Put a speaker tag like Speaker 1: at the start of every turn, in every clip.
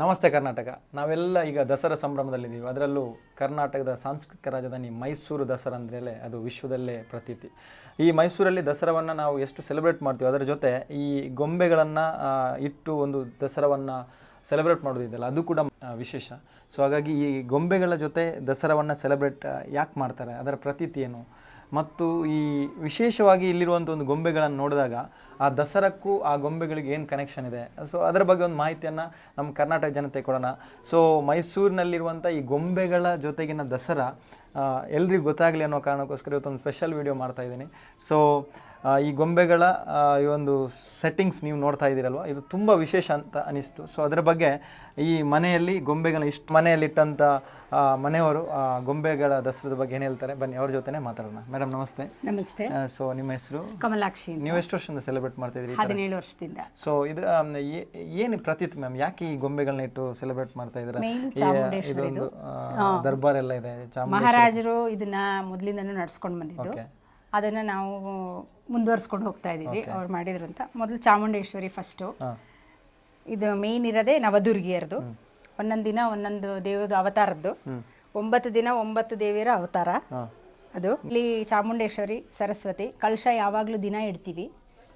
Speaker 1: ನಮಸ್ತೆ ಕರ್ನಾಟಕ. ನಾವೆಲ್ಲ ಈಗ ದಸರಾ ಸಂಭ್ರಮದಲ್ಲಿದ್ದೀವಿ ಅದರಲ್ಲೂ ಕರ್ನಾಟಕದ ಸಾಂಸ್ಕೃತಿಕ ರಾಜಧಾನಿ ಮೈಸೂರು ದಸರಾ ಅಂದ್ರೇ ಅದು ವಿಶ್ವದಲ್ಲೇ ಪ್ರತೀತಿ. ಈ ಮೈಸೂರಲ್ಲಿ ದಸರಾವನ್ನು ನಾವು ಎಷ್ಟು ಸೆಲೆಬ್ರೇಟ್ ಮಾಡ್ತೀವಿ ಅದರ ಜೊತೆ ಈ ಗೊಂಬೆಗಳನ್ನು ಇಟ್ಟು ಒಂದು ದಸರಾವನ್ನು ಸೆಲೆಬ್ರೇಟ್ ಮಾಡೋದಿದೆಯಲ್ಲ, ಅದು ಕೂಡ ವಿಶೇಷ. ಸೊ ಹಾಗಾಗಿ ಈ ಗೊಂಬೆಗಳ ಜೊತೆ ದಸರಾವನ್ನು ಸೆಲೆಬ್ರೇಟ್ ಯಾಕೆ ಮಾಡ್ತಾರೆ? ಅದರ ಪ್ರತೀತಿ ಏನು? ಮತ್ತು ಈ ವಿಶೇಷವಾಗಿ ಇಲ್ಲಿರುವಂಥ ಒಂದು ಗೊಂಬೆಗಳನ್ನು ನೋಡಿದಾಗ ಆ ದಸರಕ್ಕೂ ಆ ಗೊಂಬೆಗಳಿಗೆ ಏನು ಕನೆಕ್ಷನ್ ಇದೆ? ಸೊ ಅದರ ಬಗ್ಗೆ ಒಂದು ಮಾಹಿತಿಯನ್ನು ನಮ್ಮ ಕರ್ನಾಟಕ ಜನತೆ ಕೊಡೋಣ. ಸೊ ಮೈಸೂರಿನಲ್ಲಿರುವಂಥ ಈ ಗೊಂಬೆಗಳ ಜೊತೆಗಿನ ದಸರಾ ಎಲ್ರಿಗೂ ಗೊತ್ತಾಗಲಿ ಅನ್ನೋ ಕಾರಣಕ್ಕೋಸ್ಕರ ಇವತ್ತೊಂದು ಸ್ಪೆಷಲ್ ವಿಡಿಯೋ ಮಾಡ್ತಾ ಇದ್ದೀನಿ. ಸೊ ಈ ಗೊಂಬೆಗಳ ಈ ಒಂದು ಸೆಟ್ಟಿಂಗ್ಸ್ ನೀವು ನೋಡ್ತಾ ಇದ್ದೀರಲ್ವ? ಇದು ತುಂಬ ವಿಶೇಷ ಅಂತ ಅನಿಸ್ತು. ಸೊ ಅದರ ಬಗ್ಗೆ ಈ ಮನೆಯಲ್ಲಿ ಗೊಂಬೆಗಳ ಇಷ್ಟು ಮನೆಯಲ್ಲಿಟ್ಟಂಥ ಮನೆಯವರು ಗೊಂಬೆಗಳ ದಸರದ ಬಗ್ಗೆ ಏನು ಹೇಳ್ತಾರೆ? ಬನ್ನಿ ಅವ್ರ ಜೊತೆನೇ ಮಾತಾಡೋಣ. ಮೇಡಮ್ ನಮಸ್ತೆ.
Speaker 2: ನಮಸ್ತೆ.
Speaker 1: ಸೊ ನಿಮ್ಮ ಹೆಸರು?
Speaker 2: ಕಮಲಾಕ್ಷಿ.
Speaker 1: ನೀವು ಎಷ್ಟು ವರ್ಷದಿಂದ ಸೆಲೆಬ್ರೇಟ್ ಮಾಡ್ತಾ ಇದ್ದೀರಿ
Speaker 2: ಹದಿನೇಳು ವರ್ಷದಿಂದ.
Speaker 1: ಸೊ ಇದ್ರ ಏನು ಪ್ರತೀತಿ ಮ್ಯಾಮ್? ಯಾಕೆ ಈ ಗೊಂಬೆಗಳನ್ನ ಇಟ್ಟು ಸೆಲೆಬ್ರೇಟ್ ಮಾಡ್ತಾ ಇದ್ದೀರಾ. ಇದೊಂದು ದರ್ಬಾರ್ ಎಲ್ಲ ಇದೆ
Speaker 2: ಮಹಾರಾಜರು ಇದನ್ನ ಮೊದಲಿಂದನೂ ನಡ್ಸ್ಕೊಂಡು ಬಂದಿದ್ದು. ಅದನ್ನ ನಾವು ಮುಂದುವರ್ಸ್ಕೊಂಡು ಹೋಗ್ತಾ ಇದ್ದೀವಿ ಅವ್ರು ಮಾಡಿದ್ರು ಅಂತ ಮೊದಲು ಚಾಮುಂಡೇಶ್ವರಿ ಫಸ್ಟು ಇದು ಮೇನ್ ಇರೋದೇ ನವದುರ್ಗಿಯರದು. ಒಂದೊಂದು ದಿನ ಒಂದೊಂದು ದೇವರದು ಅವತಾರದ್ದು. ಒಂಬತ್ತು ದಿನ ಒಂಬತ್ತು ದೇವಿಯರ ಅವತಾರ. ಅದು. ಇಲ್ಲಿ ಚಾಮುಂಡೇಶ್ವರಿ ಸರಸ್ವತಿ ಕಳಶ ಯಾವಾಗಲೂ ದಿನ ಇಡ್ತೀವಿ.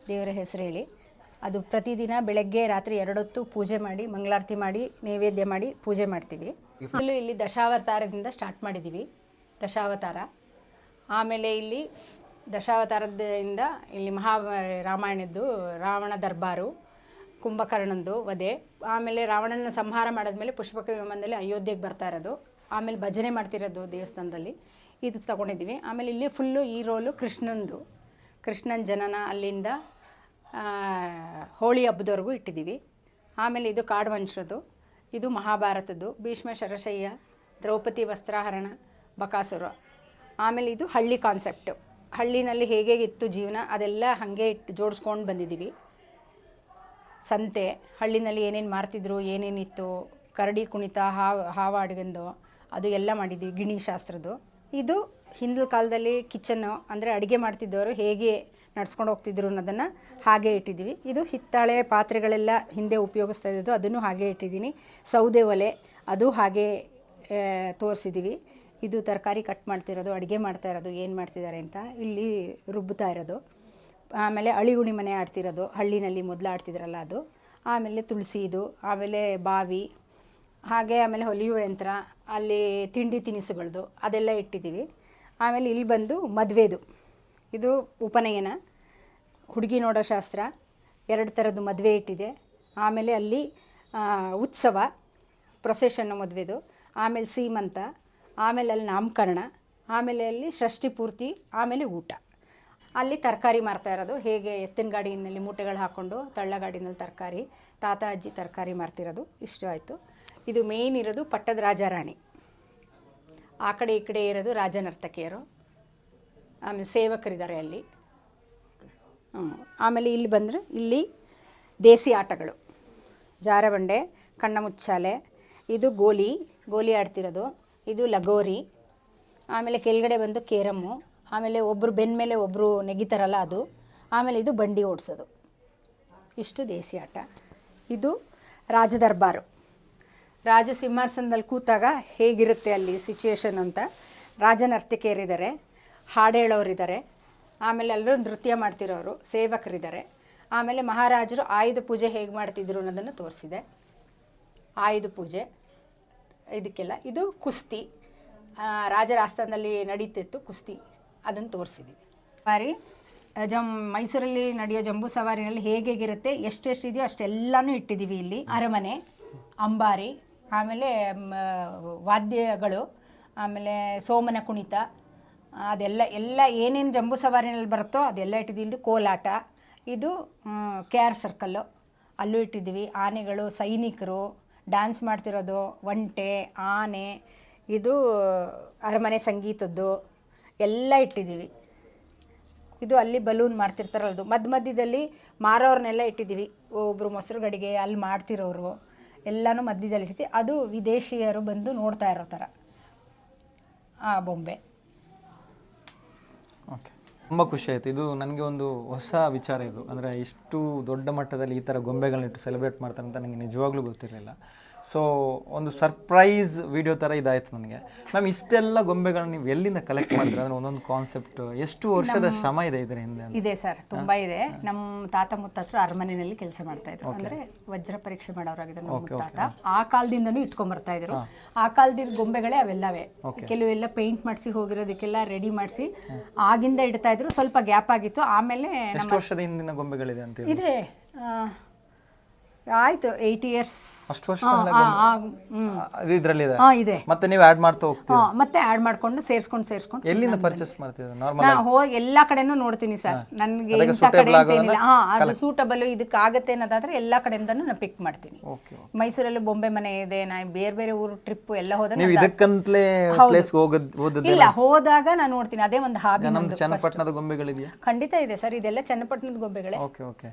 Speaker 2: ದೇವರ ಹೆಸರು ಹೇಳಿ. ಅದು ಪ್ರತಿದಿನ ಬೆಳಗ್ಗೆ ರಾತ್ರಿ ಎರಡೊತ್ತು ಪೂಜೆ ಮಾಡಿ ಮಂಗಳಾರತಿ ಮಾಡಿ ನೈವೇದ್ಯ ಮಾಡಿ ಪೂಜೆ ಮಾಡ್ತೀವಿ. ಇಲ್ಲೂ ಇಲ್ಲಿ ದಶಾವತಾರದಿಂದ ಸ್ಟಾರ್ಟ್ ಮಾಡಿದ್ದೀವಿ ದಶಾವತಾರ. ಆಮೇಲೆ ಇಲ್ಲಿ ದಶಾವತಾರದಿಂದ ಇಲ್ಲಿ ಮಹಾ ರಾಮಾಯಣದ್ದು, ರಾವಣ ದರ್ಬಾರು, ಕುಂಭಕರ್ಣಂದು ವಧೆ. ಆಮೇಲೆ ರಾವಣನ ಸಂಹಾರ ಮಾಡಿದ್ಮೇಲೆ ಪುಷ್ಪಕ ವಿಮಾನದಲ್ಲಿ ಅಯೋಧ್ಯೆಗೆ ಬರ್ತಾ ಇರೋದು. ಆಮೇಲೆ ಭಜನೆ ಮಾಡ್ತಿರೋದು ದೇವಸ್ಥಾನದಲ್ಲಿ. ಇದು ತಗೊಂಡಿದ್ದೀವಿ. ಆಮೇಲೆ ಇಲ್ಲಿ ಫುಲ್ಲು ಈ ರೋಲು ಕೃಷ್ಣಂದು. ಕೃಷ್ಣನ ಜನನ ಅಲ್ಲಿಂದ ಹೋಳಿ ಹಬ್ಬದವರೆಗೂ ಇಟ್ಟಿದ್ದೀವಿ. ಆಮೇಲೆ ಇದು ಕಾಡುವಂಶದ್ದು. ಇದು ಮಹಾಭಾರತದ್ದು. ಭೀಷ್ಮ, ಶರಶಯ್ಯ, ದ್ರೌಪದಿ ವಸ್ತ್ರಾಹರಣ, ಬಕಾಸುರ. ಆಮೇಲೆ ಇದು ಹಳ್ಳಿ ಕಾನ್ಸೆಪ್ಟು ಹಳ್ಳಿನಲ್ಲಿ ಹೇಗೆ ಇತ್ತು ಜೀವನ, ಅದೆಲ್ಲ ಹಾಗೆ ಇಟ್ಟು ಜೋಡಿಸ್ಕೊಂಡು ಬಂದಿದ್ದೀವಿ. ಸಂತೆ, ಹಳ್ಳಿನಲ್ಲಿ ಏನೇನು ಮಾರ್ತಿದ್ರು ಏನೇನಿತ್ತು ಕರಡಿ ಕುಣಿತ ಹಾವು ಹಾವಾಡ್ಗಂದು ಅದು ಎಲ್ಲ ಮಾಡಿದ್ದೀವಿ, ಗಿಣಿ ಶಾಸ್ತ್ರದ್ದು. ಇದು ಹಿಂದಿನ ಕಾಲದಲ್ಲಿ ಕಿಚನ್ನು ಅಂದರೆ ಅಡುಗೆ ಮಾಡ್ತಿದ್ದವರು ಹೇಗೆ ನಡ್ಸ್ಕೊಂಡು ಹೋಗ್ತಿದ್ರು ಅನ್ನೋದನ್ನು ಹಾಗೆ ಇಟ್ಟಿದ್ದೀವಿ. ಇದು ಹಿತ್ತಾಳೆ ಪಾತ್ರೆಗಳೆಲ್ಲ ಹಿಂದೆ ಉಪಯೋಗಿಸ್ತಾ ಇದ್ದದ್ದು, ಅದನ್ನು ಹಾಗೆ ಇಟ್ಟಿದ್ದೀನಿ. ಸೌದೆ ಒಲೆ, ಅದು ಹಾಗೆ ತೋರಿಸಿದ್ದೀವಿ. ಇದು ತರಕಾರಿ ಕಟ್ ಮಾಡ್ತಿರೋದು, ಅಡುಗೆ ಮಾಡ್ತಾ ಇರೋದು, ಏನು ಮಾಡ್ತಿದ್ದಾರೆ ಅಂತ ಇಲ್ಲಿ ರುಬ್ಬುತ್ತಾ ಇರೋದು. ಆಮೇಲೆ ಅಳಿಗುಣಿ ಮನೆ ಆಡ್ತಿರೋದು, ಹಳ್ಳಿನಲ್ಲಿ ಮೊದಲು ಆಡ್ತಿದ್ರಲ್ಲ ಅದು. ಆಮೇಲೆ ತುಳಸಿ ಇದು, ಆಮೇಲೆ ಬಾವಿ, ಹಾಗೆ ಆಮೇಲೆ ಹೊಲಿಯುವ ಯಂತ್ರ, ಅಲ್ಲಿ ತಿಂಡಿ ತಿನಿಸುಗಳದ್ದು ಅದೆಲ್ಲ ಇಟ್ಟಿದ್ದೀವಿ. ಆಮೇಲೆ ಇಲ್ಲಿ ಬಂದು ಮದುವೆದು. ಇದು ಉಪನಯನ, ಹುಡುಗಿ ನೋಡೋ ಶಾಸ್ತ್ರ. ಎರಡು ಥರದ್ದು ಮದುವೆ ಇಟ್ಟಿದೆ. ಆಮೇಲೆ ಅಲ್ಲಿ ಉತ್ಸವ ಪ್ರೊಸೆಷನ್ನು ಮದುವೆದು. ಆಮೇಲೆ ಸೀಮಂತ ಆಮೇಲೆ ಅಲ್ಲಿ ನಾಮಕರಣ, ಆಮೇಲೆ ಅಲ್ಲಿ ಷಷ್ಠಿ ಪೂರ್ತಿ, ಆಮೇಲೆ ಊಟ. ಅಲ್ಲಿ ತರಕಾರಿ ಮಾರ್ತಾ ಇರೋದು. ಹೇಗೆ ಎತ್ತಿನ ಗಾಡಿನಲ್ಲಿ ಮೂಟೆಗಳು ಹಾಕ್ಕೊಂಡು ತಳ್ಳ ಗಾಡಿನಲ್ಲಿ ತರಕಾರಿ, ತಾತ, ಅಜ್ಜಿ ತರಕಾರಿ ಮಾರ್ತಿರೋದು. ಇಷ್ಟು ಆಯಿತು. ಇದು ಮೇಯ್ನ್ ಇರೋದು ಪಟ್ಟದ ರಾಜಾರಾಣಿ ಆ ಕಡೆ ಈ ಕಡೆ ಇರೋದು ರಾಜ ನರ್ತಕಿಯರು. ಆಮೇಲೆ ಸೇವಕರಿದ್ದಾರೆ ಅಲ್ಲಿ. ಆಮೇಲೆ ಇಲ್ಲಿ ಬಂದರೆ ಇಲ್ಲಿ ದೇಸಿ ಆಟಗಳು. ಜಾರಬಂಡೆ, ಕಣ್ಣ ಮುಚ್ಚಾಲೆ, ಇದು ಗೋಲಿ. ಗೋಲಿ ಆಡ್ತಿರೋದು. ಇದು ಲಗೋರಿ, ಆಮೇಲೆ ಕೆಳಗಡೆ ಬಂದು ಕೇರಮ್ಮು, ಆಮೇಲೆ ಒಬ್ಬರು ಬೆನ್ನ ಮೇಲೆ ಒಬ್ಬರು ನೆಗಿತಾರಲ್ಲ ಅದು, ಆಮೇಲೆ ಇದು ಬಂಡಿ ಓಡಿಸೋದು. ಇಷ್ಟು ದೇಸಿ ಆಟ. ಇದು ರಾಜದರ್ಬಾರು. ರಾಜ ಸಿಂಹಾಸನದಲ್ಲಿ ಕೂತಾಗ ಹೇಗಿರುತ್ತೆ ಅಲ್ಲಿ ಸಿಚುಯೇಷನ್ ಅಂತ. ರಾಜ ನರ್ತಕಿಯರಿದ್ದಾರೆ ಹಾಡು ಹೇಳೋರಿದ್ದಾರೆ ಆಮೇಲೆ ಎಲ್ಲರೂ ನೃತ್ಯ ಮಾಡ್ತಿರೋರು, ಸೇವಕರಿದ್ದಾರೆ. ಆಮೇಲೆ ಮಹಾರಾಜರು ಆಯುಧ ಪೂಜೆ ಹೇಗೆ ಮಾಡ್ತಿದ್ರು ಅನ್ನೋದನ್ನು ತೋರಿಸಿದೆ. ಆಯುಧ ಪೂಜೆ. ಇದಕ್ಕೆಲ್ಲ. ಇದು ಕುಸ್ತಿ. ರಾಜರ ಆಸ್ಥಾನದಲ್ಲಿ ನಡೀತಿತ್ತು ಕುಸ್ತಿ. ಅದನ್ನು ತೋರಿಸಿದ್ದೀವಿ ಸವಾರಿ. ಜಂ, ಮೈಸೂರಲ್ಲಿ ನಡೆಯೋ ಜಂಬೂ ಸವಾರಿನಲ್ಲಿ ಹೇಗೆ ಎಷ್ಟೆಷ್ಟು ಇದೆಯೋ ಅಷ್ಟೆಲ್ಲನೂ ಇಟ್ಟಿದ್ದೀವಿ ಇಲ್ಲಿ. ಅರಮನೆ, ಅಂಬಾರಿ, ಆಮೇಲೆ ವಾದ್ಯಗಳು, ಆಮೇಲೆ ಸೋಮನ ಕುಣಿತ, ಅದೆಲ್ಲ, ಎಲ್ಲ ಏನೇನು ಜಂಬೂ ಸವಾರಿನಲ್ಲಿ ಬರುತ್ತೋ ಅದೆಲ್ಲ ಇಟ್ಟಿದ್ದೀವಿ ಇಲ್ಲಿ ಕೋಲಾಟ, ಇದು ಕೆ ಆರ್ ಸರ್ಕಲ್ಲು. ಅಲ್ಲೂ ಇಟ್ಟಿದ್ದೀವಿ. ಆನೆಗಳು, ಸೈನಿಕರು ಡ್ಯಾನ್ಸ್ ಮಾಡ್ತಿರೋದು, ಒಂಟೆ, ಆನೆ, ಇದು ಅರಮನೆ ಸಂಗೀತದ್ದು ಎಲ್ಲ ಇಟ್ಟಿದ್ದೀವಿ. ಇದು ಅಲ್ಲಿ ಬಲೂನ್ ಮಾಡ್ತಿರ್ತಾರಲ್ಲ ಅದು. ಮಧ್ಯ ಮಧ್ಯದಲ್ಲಿ ಮಾರೋರನ್ನೆಲ್ಲ ಇಟ್ಟಿದ್ದೀವಿ. ಒಬ್ಬರು ಮೊಸರು ಗಡಿಗೆ ಅಲ್ಲಿ ಮಾಡ್ತಿರೋರು ಎಲ್ಲನೂ ಮಧ್ಯದಲ್ಲಿ ಇಟ್ಟಿದ್ದೀವಿ. ಅದು ವಿದೇಶಿಯರು ಬಂದು ನೋಡ್ತಾ ಇರೋ ಥರ. ಆ ಬೊಂಬೆ.
Speaker 1: ತುಂಬ ಖುಷಿ ಆಯಿತು. ಇದು ನನಗೆ ಒಂದು ಹೊಸ ವಿಚಾರ ಇದು. ಅಂದರೆ ಇಷ್ಟು ದೊಡ್ಡ ಮಟ್ಟದಲ್ಲಿ ಈ ಥರ ಗೊಂಬೆಗಳನ್ನಿಟ್ಟು ಸೆಲೆಬ್ರೇಟ್ ಮಾಡ್ತಾರೆ ಅಂತ ನನಗೆ ನಿಜವಾಗ್ಲೂ ಗೊತ್ತಿರಲಿಲ್ಲ. ಸೊ ಒಂದು ಸರ್ಪ್ರೈಸ್ ವಿಡಿಯೋ ಥರ ಇದಾಯ್ತು ನನಗೆ. ಮ್ಯಾಮ್ ಇಷ್ಟೆಲ್ಲ ಗೊಂಬೆಗಳನ್ನ ನೀವು ಎಲ್ಲಿಂದ ಕಲೆಕ್ಟ್ ಮಾಡಿದ್ರೆ? ಅಂದರೆ ಒಂದೊಂದು ಕಾನ್ಸೆಪ್ಟ್ ಎಷ್ಟು ವರ್ಷದ ಶ್ರಮ ಇದೆ ಇದರ ಹಿಂದೆ
Speaker 2: ಇದೆ ಸರ್ ತುಂಬಾ ಇದೆ. ನಮ್ಮ ತಾತ ಮುತ್ತಾತರು ಅರಮನೆಯಲ್ಲಿ ಕೆಲಸ ಮಾಡ್ತಾ ಇದ್ರು. ಅಂದರೆ ವಜ್ರ ಪರೀಕ್ಷೆ ಮಾಡೋರಾಗಿದ್ರು ನಮ್ಮ ತಾತ. ಆ ಕಾಲದಿಂದನೂ ಇಟ್ಕೊಂಡ್ ಬರ್ತಾ ಇದ್ರು. ಆ ಕಾಲದಿಂದ ಗೊಂಬೆಗಳೇ ಅವೆಲ್ಲವೇ. ಕೆಲವೆಲ್ಲ ಪೇಂಟ್ ಮಾಡಿಸಿ ಹೋಗಿರೋದಕ್ಕೆಲ್ಲ ರೆಡಿ ಮಾಡಿಸಿ ಆಗಿಂದ ಇಡ್ತಾ ಇದ್ರು. ಸ್ವಲ್ಪ ಗ್ಯಾಪ್ ಆಗಿತ್ತು. ಆಮೇಲೆ
Speaker 1: ಎಷ್ಟು ವರ್ಷದ ಹಿಂದಿನ ಗೊಂಬೆಗಳಿದೆ ಅಂತ
Speaker 2: ಇದೆ. ಆಯ್ತು ಏಯ್ಟ್ ಇಯರ್ಸ್
Speaker 1: ಅಷ್ಟು ವರ್ಷ ಇದರಲ್ಲಿದೆ.
Speaker 2: ಹಾ ಇದೆ.
Speaker 1: ಮತ್ತೆ ನೀವು ಆ್ಯಡ್ ಮಾಡ್ತಾ ಹೋಗ್ತೀವಿ
Speaker 2: ಹಾ, ಮತ್ತೆ ಆಡ್ ಮಾಡ್ಕೊಂಡು ಸೇರ್ಸ್ಕೊಂಡು ಸೇರ್ಸ್ಕೊಂಡು.
Speaker 1: ಎಲ್ಲಿಂದ ಪರ್ಚೇಸ್ ಮಾಡ್ತಿದ್ರು ನಾರ್ಮಲ್
Speaker 2: ನಾ ಹೋಗಿ ಎಲ್ಲ ಕಡೆನೂ ನೋಡ್ತೀನಿ ಸರ್. ನನಗೆ ಇಂಥ ಕಡೆ ಅಂತ ಏನಿಲ್ಲ. ಹಾ ಅದು ಸೂಟಬಲ್ ಇದಕ್ಕೆ ಆಗತ್ತೆ ಅನ್ನೋದಾದ್ರೆ ಎಲ್ಲಾ ಕಡೆಯಿಂದನೂ ನಾನು ಪಿಕ್ ಮಾಡ್ತೀನಿ.
Speaker 1: ಓಕೆ
Speaker 2: ಮೈಸೂರಲ್ಲಿ ಬೊಂಬೆ ಮನೆ ಇದೆ ನಾ ಬೇರೆ ಬೇರೆ ಊರು ಟ್ರಿಪ್ ಎಲ್ಲ ಹೋದ
Speaker 1: ನೀವು ಇದಕ್ಕಂತಲೇ ಪ್ಲೇಸ್ ಹೋಗೋದು
Speaker 2: ಇಲ್ಲ ಹೋದಾಗ ನಾನು ನೋಡ್ತೀನಿ. ಅದೇ ಒಂದು ಹಾಬಿ
Speaker 1: ನಮ್ದು ಚನ್ನಪಟ್ಟಣದ ಗೊಂಬೆಗಳಿದೆಯಾ?
Speaker 2: ಖಂಡಿತ ಇದೆ ಸರ್. ಇದೆಲ್ಲ ಚನ್ನಪಟ್ಟಣದ ಗೊಂಬೆಗಳೇ.
Speaker 1: ಓಕೆ ಓಕೆ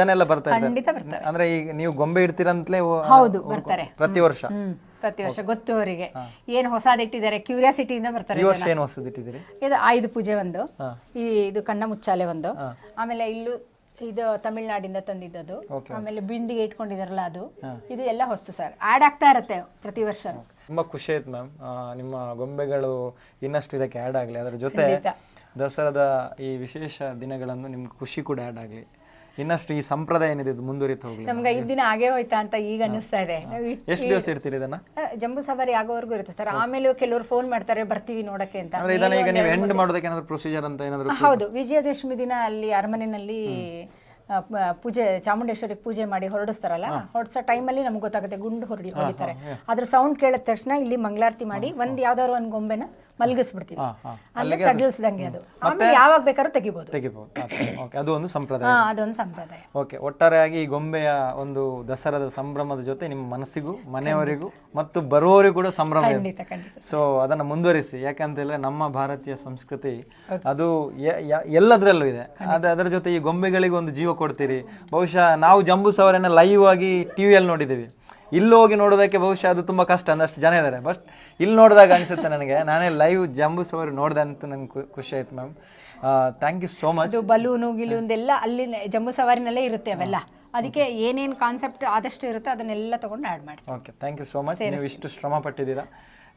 Speaker 1: ಜನ ಎಲ್ಲ ಬರ್ತಾರೆ
Speaker 2: ಖಂಡಿತ
Speaker 1: ಬರ್ತಾರೆ. ಅಂದ್ರೆ ಈಗ ನೀವು ಗೊಂಬೆ ಇಡ್ತೀರಂತಲೇ
Speaker 2: ಹೌದು ಬರ್ತಾರೆ.
Speaker 1: ಪ್ರತಿ ವರ್ಷ.
Speaker 2: ಪ್ರತಿ ವರ್ಷ ಗೊತ್ತು ಅವರಿಗೆ. ಏನ್ ಹೊಸದಿಟ್ಟಿದ್ದಾರೆ? ಕ್ಯೂರಿಯಾಸಿಟಿಯಿಂದ ಬರ್ತಾರೆ
Speaker 1: ಈ ವರ್ಷ ಏನು ಹೊಸದಿಟ್ಟಿದ್ದೀರಿ?
Speaker 2: ಇದು ಆಯುಧ ಪೂಜೆ ಒಂದು. ಈ ಇದು ಕಣ್ಣ ಮುಚ್ಚಾಲೆ ಒಂದು. ಆಮೇಲೆ ಇಲ್ಲೂ ಇದು ತಮಿಳ್ನಾಡಿಂದ ತಂದಿದ್ದದು. ಆಮೇಲೆ ಬಿಂದಿಗೆ ಇಟ್ಕೊಂಡಿದಾರಲ್ಲ ಅದು. ಇದು ಎಲ್ಲ ಹೊಸ್ತು ಸರ್. ಆಡ್ ಆಗ್ತಾ ಇರತ್ತೆ ಪ್ರತಿ ವರ್ಷ.
Speaker 1: ತುಂಬಾ ಖುಷಿ ಆಯ್ತು ಮ್ಯಾಮ್. ನಿಮ್ಮ ಗೊಂಬೆಗಳು ಇನ್ನಷ್ಟು ಇದಕ್ಕೆ ಆ್ಯಡ್ ಆಗಲಿ. ಅದರ ಜೊತೆ. ದಸರಾದ ಈ ವಿಶೇಷ ದಿನಗಳನ್ನು ನಿಮ್ಗೆ ಖುಷಿ ಕೂಡ ಆ್ಯಡ್ ಆಗಲಿ. ಇನ್ನಷ್ಟು ಈ ಸಂಪ್ರದಾಯ ಏನಿದೆ ಇದು ಮುಂದುವರಿತಾ ಹೋಗ್ಲಿ.
Speaker 2: ನಮ್ಗೆ ಐದ್ ದಿನ ಆಗೇ ಹೋಯ್ತಾ ಅಂತ ಈಗ ಅನ್ನಿಸ್ತಾ ಇದೆ. ನಾವು ಇಟ್-
Speaker 1: ಎಷ್ಟು ದಿವಸ ಇರ್ತೀರಿ ಇದನ್ನ?
Speaker 2: ಆ, ಜಂಬೂ ಸವಾರಿ ಆಗೋವರೆಗೂ ಇರುತ್ತೆ ಸರ್. ಆಮೇಲೆ ಕೆಲವರು ಫೋನ್ ಮಾಡ್ತಾರೆ ಬರ್ತೀವಿ ನೋಡಕ್ಕೆ ಅಂತ.
Speaker 1: ಅಂದ್ರೆ ಇದನ್ನ ಈಗ ನೀವು ಎಂಡ್ ಮಾಡೋದಕ್ಕೆ ಏನಾದ್ರು ಪ್ರೊಸೀಜರ್ ಅಂತ ಏನಾದ್ರು
Speaker 2: ಹೌದು. ವಿಜಯದಶಮಿ ದಿನ ಅಲ್ಲಿ ಅರಮನೆಯಲ್ಲಿ ಆ, ಪ- ಪೂಜೆ ಚಾಮುಂಡೇಶ್ವರಿ ಪೂಜೆ ಮಾಡಿ ಹೊರಡಿಸ್ತಾರಲ್ಲ ಹೊರಡಿಸೋ ಟೈಮಲ್ಲಿ ನಮ್ಗೆ ಗೊತ್ತಾಗುತ್ತೆ ಗುಂಡು ಹೊರಡಿ ಹೊಡಿತಾರೆ. ಅದ್ರ ಸೌಂಡ್ ಕೇಳಿದ ತಕ್ಷಣ ಇಲ್ಲಿ ಮಂಗಳಾರತಿ ಮಾಡಿ ಒಂದ್ ಯಾವ್ದಾದ್ರು ಒಂದ್ ಗೊಂಬೆನ ಮಲಗಿಸ್ಬಿಡ್ತೀವಿ. ಅಂದ್ರೆ ಸಡಿಲ್ಸ್ದಂಗೆ ಅದು ಆಮೇಲೆ ಯಾವಾಗ ಬೇಕಾದ್ರೂ ತೆಗಿಬೋದು.
Speaker 1: ತೆಗಿಬಹುದು ಓಕೆ ಅದು ಒಂದು ಸಂಪ್ರದಾಯ.
Speaker 2: ಹಾ ಅದೊಂದು ಸಂಪ್ರದಾಯ.
Speaker 1: ಓಕೆ ಒಟ್ಟಾರೆಯಾಗಿ ಈ ಗೊಂಬೆಯ ಒಂದು ದಸರಾದ ಸಂಭ್ರಮದ ಜೊತೆ ನಿಮ್ಮ ಮನಸ್ಸಿಗೂ ಮನೆಯವರಿಗೂ ಮತ್ತು ಬರುವವರಿಗೂ ಕೂಡ ಸಂಭ್ರಮ ಇದೆ.
Speaker 2: ಖಂಡಿತ ಖಂಡಿತ.
Speaker 1: ಸೊ ಅದನ್ನು ಮುಂದುವರಿಸಿ. ಯಾಕಂತೇಳಿದ್ರೆ ನಮ್ಮ ಭಾರತೀಯ ಸಂಸ್ಕೃತಿ ಅದು ಯ- ಯ- ಎಲ್ಲದರಲ್ಲೂ ಇದೆ. ಅದು ಅದರ ಜೊತೆ ಈ ಗೊಂಬೆಗಳಿಗೆ ಒಂದು ಜೀವ ಕೊಡ್ತೀರಿ. ಬಹುಶಃ ನಾವು ಜಂಬೂ ಸವಾರನ್ನ ಲೈವ್ ಆಗಿ ಟಿವಿಯಲ್ಲಿ ನೋಡಿದ್ದೀವಿ. ಇಲ್ಲಿ ಹೋಗಿ ನೋಡೋದಕ್ಕೆ ಬಹುಶಃ ಅದು ತುಂಬ ಕಷ್ಟ ಅಂದಷ್ಟು ಜನ ಇದ್ದಾರೆ. ಬಟ್ ಇಲ್ಲಿ ನೋಡಿದಾಗ ಅನಿಸುತ್ತೆ ನನಗೆ ನಾನೇ ಲೈವ್ ಜಂಬೂ ಸವಾರಿ ನೋಡಿದೆ ಅಂತ ನನಗೆ ಖುಷಿ ಆಯ್ತು ma'am thank you so much
Speaker 2: balloon ಗಿಲೂನ್ದೆಲ್ಲ ಅಲ್ಲಿ ಜಂಬೂ ಸವಾರಿನಲ್ಲೇ ಇರುತ್ತೆ ಅವೆಲ್ಲ. ಅದಕ್ಕೆ ಏನೇನು ಕಾನ್ಸೆಪ್ಟ್ ಆದಷ್ಟು ಇರುತ್ತೆ ಅದನ್ನೆಲ್ಲ ತಗೊಂಡು ಆ್ಯಡ್ ಮಾಡಿ
Speaker 1: okay thank you so much ನೀವು ಇಷ್ಟು ಶ್ರಮ ಪಟ್ಟಿದ್ದೀರಾ.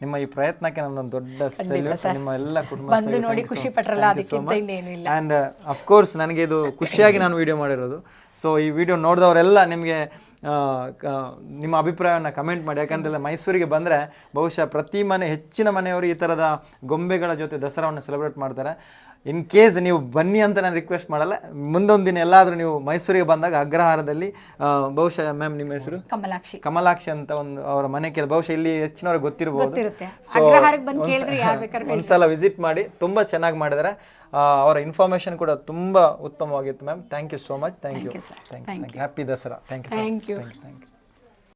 Speaker 1: ನಿಮ್ಮ ಈ ಪ್ರಯತ್ನಕ್ಕೆ ನನ್ನೊಂದು ದೊಡ್ಡ ಸೆಲ್ಯೂಟ್ ನಿಮ್ಮ ಎಲ್ಲ ಕುಟುಂಬ
Speaker 2: ಬಂದು ನೋಡಿ ಖುಷಿ ಪಟ್ರಲ್ಲ ಅದಕ್ಕಿಂತ ಇನ್ನೇನು ಇಲ್ಲ.
Speaker 1: ಆ್ಯಂಡ್ ಅಫ್ಕೋರ್ಸ್ ನನಗೆ ಇದು ಖುಷಿಯಾಗಿ ನಾನು ವಿಡಿಯೋ ಮಾಡಿರೋದು. ಸೊ ಈ ವಿಡಿಯೋ ನೋಡಿದವರೆಲ್ಲ ನಿಮಗೆ ನಿಮ್ಮ ಅಭಿಪ್ರಾಯವನ್ನು ಕಮೆಂಟ್ ಮಾಡಿ. ಯಾಕಂದ್ರೆ ಮೈಸೂರಿಗೆ ಬಂದರೆ ಬಹುಶಃ ಪ್ರತಿ ಮನೆ ಹೆಚ್ಚಿನ ಮನೆಯವರು ಈ ಥರದ ಗೊಂಬೆಗಳ ಜೊತೆ ದಸರಾವನ್ನು ಸೆಲೆಬ್ರೇಟ್ ಮಾಡ್ತಾರೆ. ಇನ್ ಕೇಸ್ ನೀವು ಬನ್ನಿ ಅಂತ ನಾನು ರಿಕ್ವೆಸ್ಟ್ ಮಾಡಲ್ಲ ಮುಂದೊಂದು ದಿನ ಎಲ್ಲಾದರೂ ನೀವು ಮೈಸೂರಿಗೆ ಬಂದಾಗ ಅಗ್ರಹಾರದಲ್ಲಿ ಬಹುಶಃ ಮ್ಯಾಮ್ ನಿಮ್ಮ ಹೆಸರು?
Speaker 2: ಕಮಲಾಕ್ಷಿ.
Speaker 1: ಕಮಲಾಕ್ಷಿ ಅಂತ ಒಂದು ಅವರ ಮನೆ ಕೇಳಿ ಬಹುಶಃ ಇಲ್ಲಿ ಹೆಚ್ಚಿನವ್ರಿಗೆ ಗೊತ್ತಿರಬಹುದು ಒಂದ್ಸಲ ವಿಸಿಟ್ ಮಾಡಿ ತುಂಬಾ ಚೆನ್ನಾಗಿ ಮಾಡಿದ್ದಾರೆ ಆ, ಅವರ ಇನ್ಫಾರ್ಮೇಶನ್ ಕೂಡ ತುಂಬಾ ಉತ್ತಮವಾಗಿತ್ತು ma'am thank you so much thank you thank you happy Dasara. Thank you
Speaker 2: thank you
Speaker 1: thank you